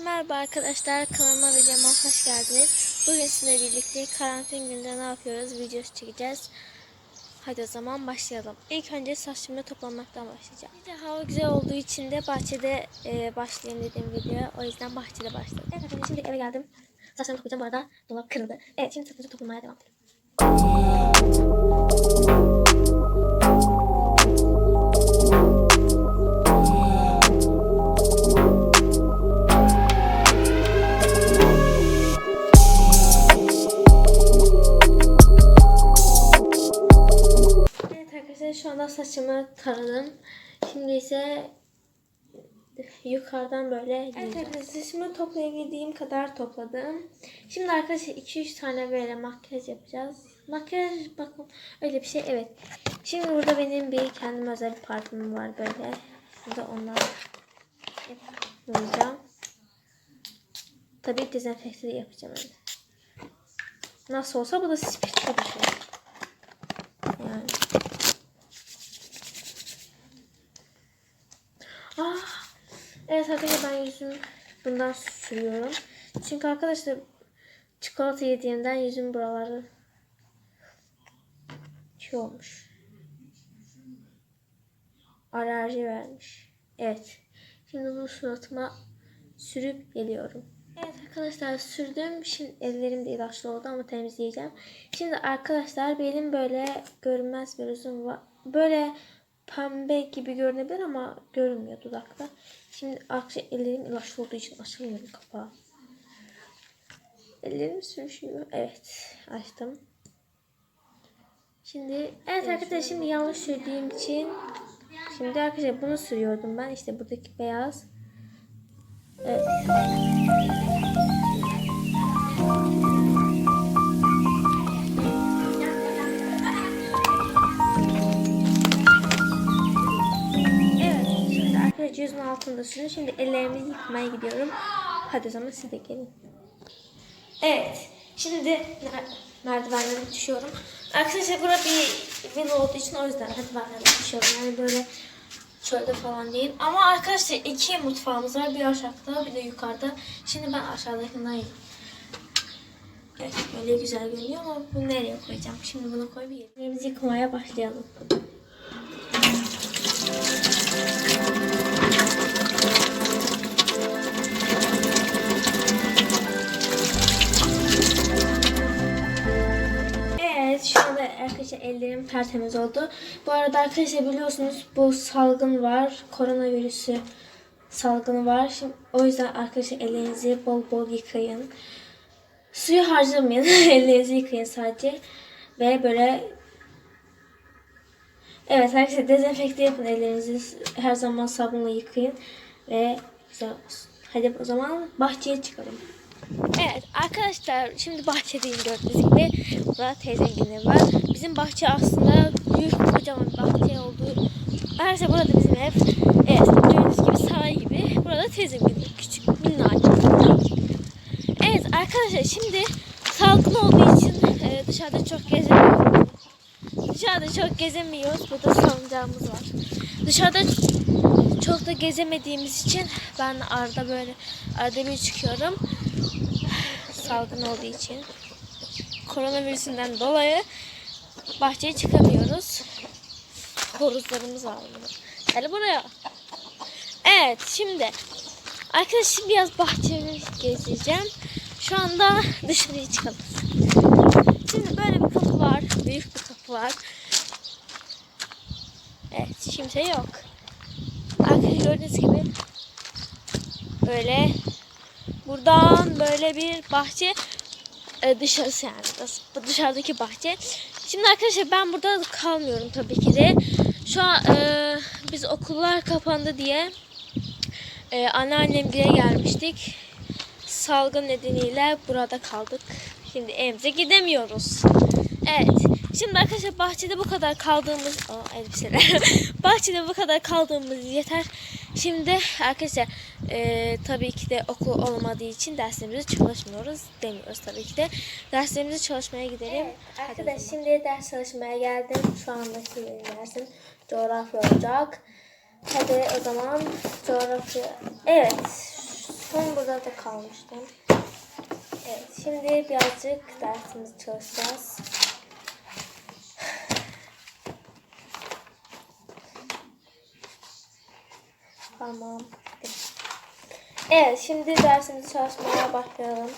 Merhaba arkadaşlar kanalıma videoma hoş geldiniz. Bugün sizinle birlikte karantin günde ne yapıyoruz videosu çekeceğiz. Hadi o zaman başlayalım. İlk önce saçımı toplamaktan başlayacağım. Bir de hava güzel olduğu için de bahçede e, başlayayım dedim video. O yüzden bahçede başladım. Evet arkadaşlar şimdi eve geldim. Saçlarımı toplayacağım bu arada dolap kırıldı. Evet şimdi saçımı toplamaya devam edelim. Arkadaşlar şu anda saçımı taradım. Şimdi ise yukarıdan böyle Evet arkadaşlar saçımı toplayabildiğim kadar topladım. Şimdi arkadaşlar 2-3 tane böyle makyaj yapacağız. Makyaj bakın öyle bir şey evet. Şimdi burada benim bir kendim özel parfümüm var böyle. Burada ondan yapacağım. Tabii dezenfekte de yapacağım öyle. Nasıl olsa bu da spirtli bir şey. Yani. Ah, evet arkadaşlar ben yüzüm bundan sürüyorum. Çünkü arkadaşlar çikolata yediğimden yüzüm buraları şey olmuş. Alerji vermiş. Evet. Şimdi bunu suratıma sürüp geliyorum. Evet arkadaşlar sürdüm. Şimdi ellerim de ilaçlı oldu ama temizleyeceğim. Şimdi arkadaşlar benim böyle görünmez bir yüzüm var. Böyle pembe gibi görünebilir ama görünmüyor dudakta. Şimdi arkadaşlar ellerim ilaçlı olduğu için açamıyorum kapağı. Ellerim sürüşüyor. Evet açtım. Şimdi evet arkadaşlar şimdi yanlış sürdüğüm için şimdi arkadaşlar bunu sürüyordum ben. İşte buradaki beyaz. Evet, altında sürüyor. Şimdi ellerimi yıkamaya gidiyorum. Hadi o zaman siz de gelin. Evet, şimdi mer- merdivenlerden düşüyorum. Arkadaşlar bura bir villa olduğu için o yüzden merdivenlerden düşüyorum. Yani böyle şöyle falan değil. Ama arkadaşlar iki mutfağımız var. Bir aşağıda bir de yukarıda. Şimdi ben aşağıdakinden Evet, böyle güzel görünüyor ama bunu nereye koyacağım? Şimdi bunu koy bir yere. Ellerimizi yıkamaya başlayalım. Ellerim tertemiz oldu. Bu arada arkadaşlar biliyorsunuz bu salgın var. Koronavirüsü salgını var. Şimdi, o yüzden arkadaşlar ellerinizi bol bol yıkayın. Suyu harcamayın. ellerinizi yıkayın sadece. Ve böyle Evet arkadaşlar dezenfekte yapın ellerinizi. Her zaman sabunla yıkayın. Ve güzel olsun. Hadi o zaman bahçeye çıkalım. Evet arkadaşlar şimdi bahçedeyim gördüğünüz gibi. Burada teyzemin evi var. Bizim bahçe aslında büyük kocaman bir bahçe olduğu. Arkadaşlar burada bizim ev. Evet gördüğünüz gibi saray gibi. Burada teyzemin evi. Küçük minnacık. Evet arkadaşlar şimdi salgın olduğu için e, dışarıda çok gezemiyoruz. Dışarıda çok gezemiyoruz. Burada salıncağımız var. Dışarıda çok da gezemediğimiz için ben arada böyle arada bir çıkıyorum. Salgın olduğu için. Koronavirüsünden dolayı bahçeye çıkamıyoruz. Horuzlarımız burada. Gel buraya. Evet şimdi arkadaşlar biraz bahçemi gezeceğim. Şu anda dışarıya çıkalım. Şimdi böyle bir kapı var. Büyük bir kapı var. Evet kimse yok. Arkadaşlar gördüğünüz gibi böyle buradan böyle bir bahçe e, dışarısı yani dışarıdaki bahçe. Şimdi arkadaşlar ben burada kalmıyorum tabii ki de. Şu an e, biz okullar kapandı diye e, anneannemgile gelmiştik. Salgın nedeniyle burada kaldık. Şimdi evimize gidemiyoruz. Evet. Şimdi arkadaşlar bahçede bu kadar kaldığımız Aa, elbiseler. bahçede bu kadar kaldığımız yeter. Şimdi arkadaşlar e, tabii ki de okul olmadığı için derslerimizi çalışmıyoruz demiyoruz tabii ki de. Derslerimizi çalışmaya gidelim. arkadaşlar şimdi ders çalışmaya geldim. Şu andaki dersim coğrafya olacak. Hadi o zaman coğrafya. Evet. son burada da kalmıştım. Evet şimdi birazcık dersimizi çalışacağız. Tamam. Evet şimdi dersimizi çalışmaya başlayalım.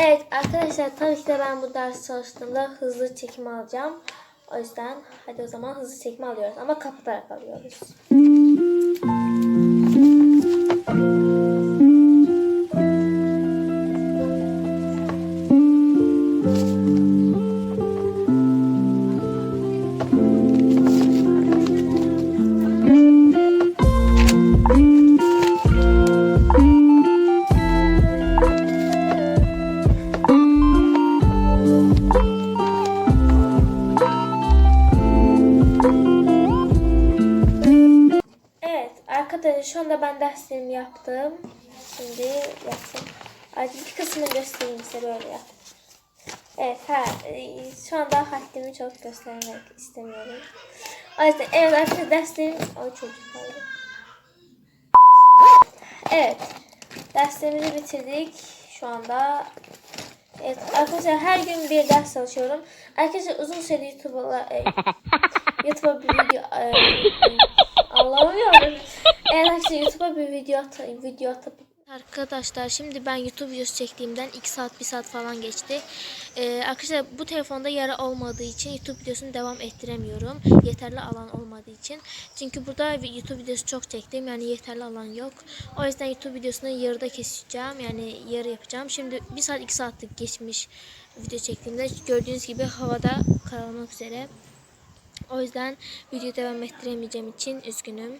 Evet arkadaşlar tabii ki de ben bu ders çalıştığımda hızlı çekim alacağım. O yüzden hadi o zaman hızlı çekim alıyoruz ama kapatarak alıyoruz. Şu anda ben derslerimi yaptım. Şimdi yaptım. Artık bir kısmını göstereyim size böyle yap. Evet ha, e, şu anda haddimi çok göstermek istemiyorum. O yüzden evet arkadaşlar derslerim... Ay çocuk kaldı. Evet derslerimizi bitirdik şu anda. Evet arkadaşlar her gün bir ders çalışıyorum. Arkadaşlar uzun süre YouTube'a e, YouTube'a bir video e, yarabbim. Evet arkadaşlar YouTube'a bir video at video atıp Arkadaşlar şimdi ben YouTube videosu çektiğimden 2 saat 1 saat falan geçti. Ee, arkadaşlar bu telefonda yara olmadığı için YouTube videosunu devam ettiremiyorum. Yeterli alan olmadığı için. Çünkü burada YouTube videosu çok çektim. Yani yeterli alan yok. O yüzden YouTube videosunu yarıda keseceğim. Yani yarı yapacağım. Şimdi 1 saat 2 saatlik geçmiş video çektiğimde gördüğünüz gibi havada kararmak üzere. O yüzden video devam ettiremeyeceğim için üzgünüm.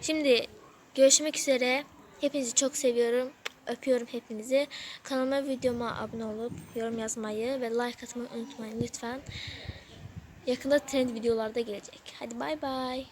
Şimdi görüşmek üzere. Hepinizi çok seviyorum. Öpüyorum hepinizi. Kanalıma videoma abone olup yorum yazmayı ve like atmayı unutmayın lütfen. Yakında trend videolarda gelecek. Hadi bay bay.